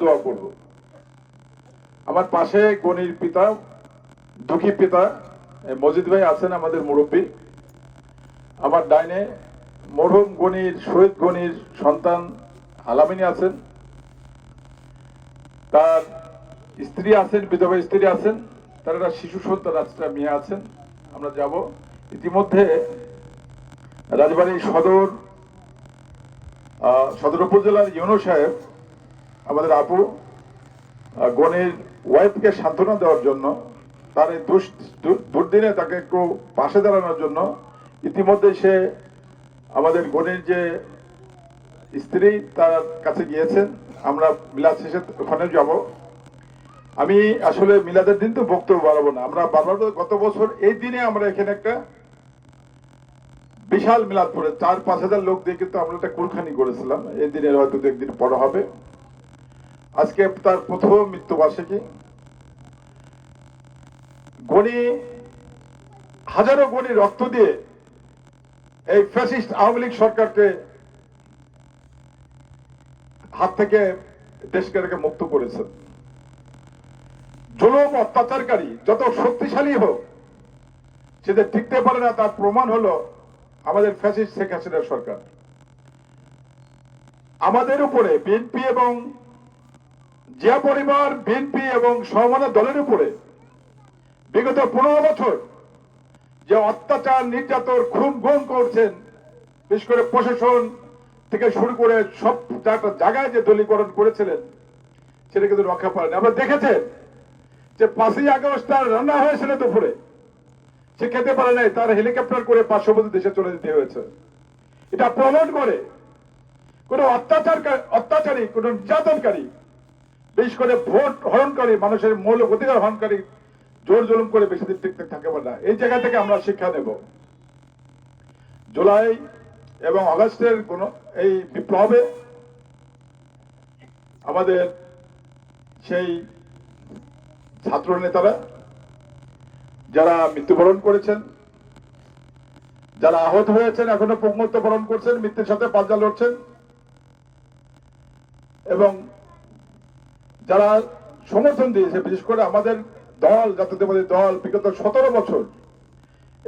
দোয়া করব। আমার পাশে গণির পিতা, দুঃখী পিতা মজিদ ভাই আছেন আমাদের মুরব্বী। আমার ডাইনে মরহুম গণির শহীদ গণির সন্তান আলামিনী আছেন। তার স্ত্রী আছেন, বিধবা স্ত্রী আছেন। তার একটা শিশু সন্তান একটা মেয়ে আছেন। আমরা যাব। ইতিমধ্যে রাজবাড়ী সদর সদর উপজেলার ইউনো সাহেব আমাদের আপু গণের ওয়াইফকে সান্ত্বনা দেওয়ার জন্য, তার এই দুর্দিনে তাকে একটু পাশে দাঁড়ানোর জন্য ইতিমধ্যে সে আমাদের গণের যে স্ত্রী, তার কাছে গিয়েছেন। আমরা মিলাদ শেষে ওখানে যাব। আমি আসলে মিলাদের দিন তো বক্তব্য বাড়াবো না। আমরা বারবার গত বছর এই দিনে আমরা এখানে একটা বিশাল মিলাদ পড়ে। চার পাঁচ হাজার লোক দিয়ে কিন্তু আমরা একটা কুলখানি করেছিলাম। এই দিনের হয়তো একদিন বড় হবে। আজকে তার প্রথম মৃত্যুবার্ষিকী। গণি, হাজারো গণি রক্ত দিয়ে এই ফ্যাসিস্ট আওয়ামী লীগ সরকারকে হাত থেকে দেশকে মুক্ত করেছেন জুলুম, অত্যাচারকারী, যত শক্তিশালী হোক সেটা টিকতে পারে না, তার প্রমাণ হলো আমাদের ফ্যাসিস্ট শেখ হাসিনার সরকার। আমাদের উপরে বিএনপি এবং জিয়া পরিবার, বিএনপি এবং সমানা দলের উপরে বিগত পনেরো বছর যে অত্যাচার, নির্যাতন, খুন, গুম করছেন, বিশেষ করে প্রশাসন থেকে শুরু করে সব জায়গায় যে দলীকরণ করেছিলেন, সেটা কিন্তু রক্ষা পারেনি আমরা দেখেছেন যে পাঁচই আগস্ট তার রান্না হয়েছিল দুপুরে। সে খেতে পারে নাই, তার হেলিকপ্টার করে পার্শ্ববর্তী দেশে চলে যেতে হয়েছে। এটা প্রমাণ করে কোন অত্যাচার অত্যাচারী, কোন নির্যাতনকারী বিশেষ করে ভোট হরণকারী, মানুষের মৌলিক অধিকার হরণকারী জোর জুলুম করে বেশি দিন টিকতে থাকে না। এই জায়গা থেকে আমরা শিক্ষা নেব। জুলাই এবং আগস্টের কোন এই বিপ্লবে আমাদের সেই ছাত্র নেতারা যারা মৃত্যুবরণ করেছেন, যারা আহত হয়েছেন, এখনও পঙ্গত্ব বরণ করছেন, মৃত্যুর সাথে পাল্লা লড়ছেন এবং যারা সমর্থন দিয়েছে, বিশেষ করে আমাদের দল, জাতীয়তাবাদী দল, বিগত সতেরো বছর,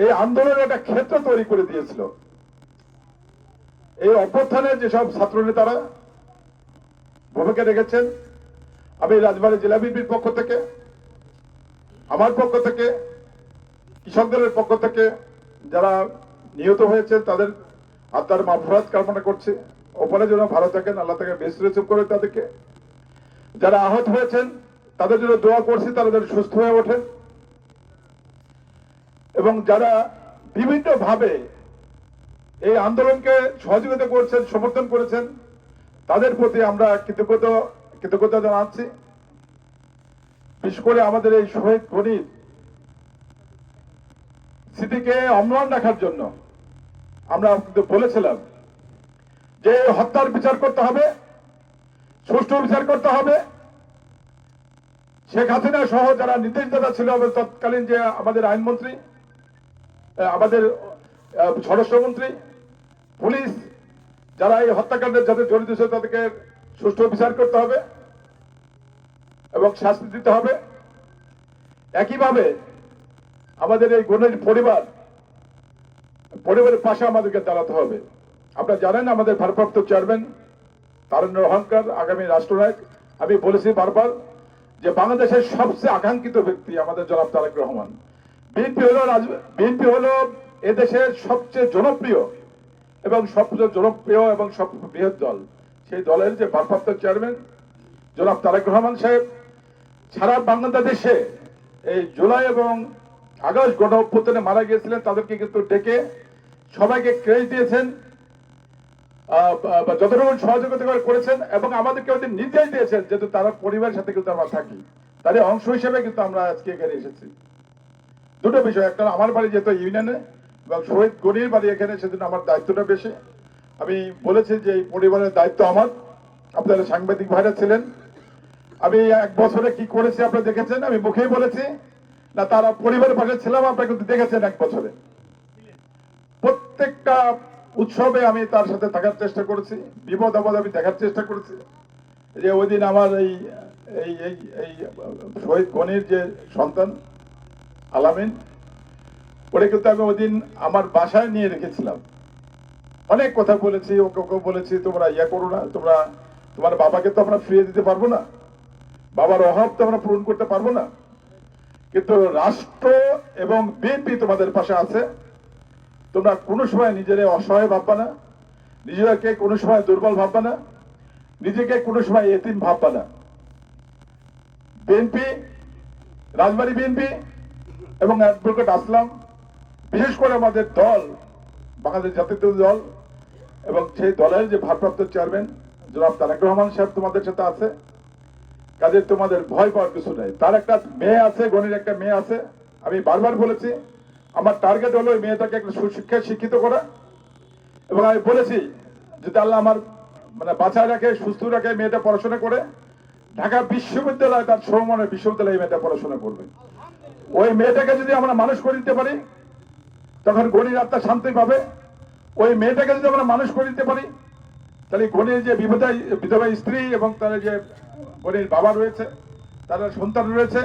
এই আন্দোলনের একটা ক্ষেত্র তৈরি করে দিয়েছিল। এই অভ্যুত্থানে যেসব ছাত্র নেতারা ভূমিকা রেখেছেন, আমি রাজবাড়ী জেলা বিএনপির পক্ষ থেকে, আমার পক্ষ থেকে, কৃষক দলের পক্ষ থেকে যারা নিহত হয়েছে তাদের আত্মার মাফরাত কামনা করছে। ওপরে যেন ভালো থাকেন, আল্লাহ তাকে বেশ করে তাদেরকে। যারা আহত হয়েছেন, তাদের জন্য দোয়া করছি, তারা যেন সুস্থ হয়ে ওঠেন। এবং যারা বিভিন্ন ভাবে এই আন্দোলনকে সহযোগিতা করছেন, সমর্থন করেছেন, তাদের প্রতি আমরা কৃতজ্ঞতা কৃতজ্ঞতা জানাচ্ছি। বিশেষ করে আমাদের এই শহীদ গণিত স্মৃতিকে অম্লান রাখার জন্য আমরা বলেছিলাম যে হত্যার বিচার করতে হবে। সুষ্ঠু বিচার করতে হবে। শেখ হাসিনা সহ যারা নির্দেশদাতা ছিল তৎকালীন যে আমাদের আইনমন্ত্রী আমাদের স্বরাষ্ট্রমন্ত্রী, পুলিশ, যারা এই হত্যাকাণ্ডের যাদের জড়িত ছিল, তাদেরকে সুষ্ঠু বিচার করতে হবে এবং শাস্তি দিতে হবে। একইভাবে আমাদের এই গণের পরিবার, পরিবারের পাশে আমাদেরকে দাঁড়াতে হবে। আপনারা জানেন, আমাদের ভারপ্রাপ্ত চেয়ারম্যান তারেন্দ্র অহংকার, আগামী রাষ্ট্রনায়ক। আমি বলেছি বারবার যে বাংলাদেশের সবচেয়ে আকাঙ্ক্ষিত ব্যক্তি আমাদের জনাব তারেক রহমান। বিএনপি হলো বিএনপি হলো এদেশের সবচেয়ে জনপ্রিয় এবং সবচেয়ে জনপ্রিয় এবং সব বৃহৎ দল। সেই দলের যে ভারপ্রাপ্ত চেয়ারম্যান, জনাব তারেক রহমান সাহেব, সারা বাংলাদেশে এই জুলাই এবং আগস্ট গণ মারা গিয়েছিলেন, তাদেরকে কিন্তু ডেকে সবাইকে ক্রেজ দিয়েছেন। যতটুকু সহযোগিতা করেছেন এবং আমাদেরকে ওদের নির্দেশ দিয়েছেন যেহেতু তারা পরিবারের সাথে কিন্তু আমরা থাকি। তারই অংশ হিসেবে কিন্তু আমরা আজকে এখানে এসেছি। দুটো বিষয়, একটা আমার বাড়ি যেহেতু ইউনিয়নে, এবং শহীদ গনির বাড়ি এখানে, সেজন্য আমার দায়িত্বটা বেশি। আমি বলেছি যে এই পরিবারের দায়িত্ব আমার। আপনারা সাংবাদিক ভাইরা ছিলেন। আমি এক বছরে কি করেছি আপনারা দেখেছেন? আমি মুখেই বলেছি, না, তারা পরিবারের পাশে ছিলাম, আপনারা কিন্তু দেখেছেন এক বছরে। প্রত্যেকটা উৎসবে আমি তার সাথে থাকার চেষ্টা করেছি, বিপদ আপদ আমি দেখার চেষ্টা করেছি। যে ওই দিন আমার এই এই এই শহীদ গণির যে সন্তান, আলামিন, ওরে কিন্তু আমি ওই আমার বাসায় নিয়ে রেখেছিলাম। অনেক কথা বলেছি, ওকে ওকে বলেছি, তোমরা ইয়া করো না, তোমরা, তোমার বাবাকে তো আমরা ফিরিয়ে দিতে পারব না। বাবার অভাব তো আমরা পূরণ করতে পারব না। কিন্তু রাষ্ট্র এবং বিএনপি তোমাদের পাশে আছে তোমরা কোনো সময় নিজেরা অসহায় ভাববা না নিজেকে কোনো সময় দুর্বল ভাববা না, নিজেকে কোনো সময় এতিম ভাববা না। বিএনপি, রাজবাড়ী বিএনপি এবং অ্যাডভোকেট আসলাম, বিশেষ করে আমাদের দল, বাংলাদেশ জাতীয় দল এবং সেই দলের যে ভারপ্রাপ্ত চেয়ারম্যান, জনাব তারেক রহমান সাহেব তোমাদের সাথে আছে। কাজে তোমাদের ভয় পাওয়ার কিছু নেই। তার একটা মেয়ে আছে, গণির একটা মেয়ে আছে, আমি বারবার বলেছি আমার টার্গেট হলো মেয়েটাকে একটা সুশিক্ষায় শিক্ষিত করা। এবং আমি বলেছি, যদি আল্লাহ আমার মানে বাঁচায় রাখে, সুস্থ রাখে মেয়েটা পড়াশোনা করে, ঢাকা বিশ্ববিদ্যালয় তার সৌমনের বিশ্ববিদ্যালয়ে মেয়েটা পড়াশোনা করবে। ওই মেয়েটাকে যদি আমরা মানুষ করে দিতে পারি, তখন গণির আত্মা শান্তি পাবে। ওই মেয়েটাকে যদি আমরা মানুষ করে দিতে পারি, তাহলে গণির যে বিধবা বিধবা স্ত্রী এবং তার যে গণির বাবা রয়েছে, তারা সন্তান রয়েছে,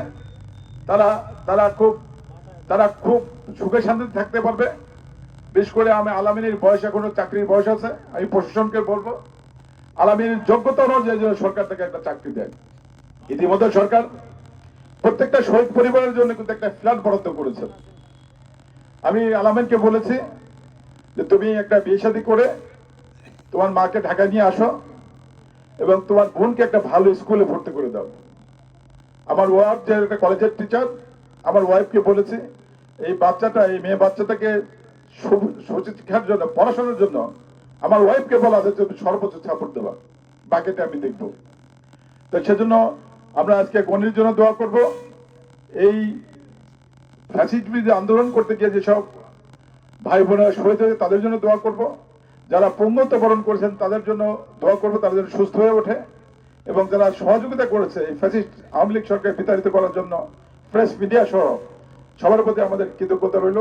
তারা তারা খুব তারা খুব সুখে শান্তিতে থাকতে পারবে। বিশেষ করে আমি আলামিনীর বয়স এখনও চাকরির বয়স আছে, আমি প্রশাসনকে বলব, আলামিনীর যোগ্যতা অনুযায়ী যেন সরকার থেকে একটা চাকরি দেয়। ইতিমধ্যে সরকার প্রত্যেকটা শহীদ পরিবারের জন্য কিন্তু একটা ফ্ল্যাট বরাদ্দ করেছে। আমি আলামিনকে বলেছি যে তুমি একটা বিয়ে শাদী করে তোমার মাকে ঢাকায় নিয়ে আসো এবং তোমার বোনকে একটা ভালো স্কুলে ভর্তি করে দাও। আমার ওয়াইফ যে একটা কলেজের টিচার আমার ওয়াইফকে বলেছি, এই বাচ্চাটা, এই মেয়ে বাচ্চাটাকে সুশিক্ষার জন্য, পড়াশোনার জন্য আমার ওয়াইফকে বলা আছে তুমি সর্বোচ্চ সাপোর্ট দেবা। বাকিটা আমি দেখব। তো সেজন্য আমরা আজকে গণির জন্য দোয়া করব। এই ফ্যাসিস্ট বিরোধী আন্দোলন করতে গিয়ে যেসব ভাই বোনেরা শহীদ হয়েছে, তাদের জন্য দোয়া করব। যারা পঙ্গত্ব বরণ করেছেন, তাদের জন্য দোয়া করব তাদের জন্য সুস্থ হয়ে ওঠে। এবং যারা সহযোগিতা করেছে এই ফ্যাসিস্ট আওয়ামী লীগ সরকার বিতাড়িত করার জন্য প্রেস মিডিয়া সহ সবার প্রতি আমাদের কৃতজ্ঞতা রইল।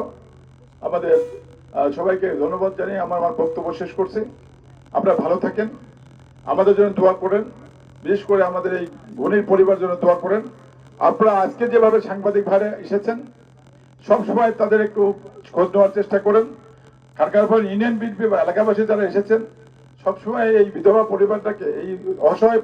আমাদের সবাইকে ধন্যবাদ জানিয়ে আমার আমার বক্তব্য শেষ করছি। আপনারা ভালো থাকেন। আমাদের জন্য দোয়া করেন। বিশেষ করে আমাদের এই গণির পরিবার জন্য দোয়া করেন। আপনারা আজকে যেভাবে সাংবাদিক ভাইরা এসেছেন, সব সময় তাদের একটু খোঁজ নেওয়ার চেষ্টা করেন। খারকারপুর ইউনিয়ন বিএনপি বা এলাকাবাসী যারা এসেছেন সবসময় এই বিধবা পরিবারটাকে, এই অসহায়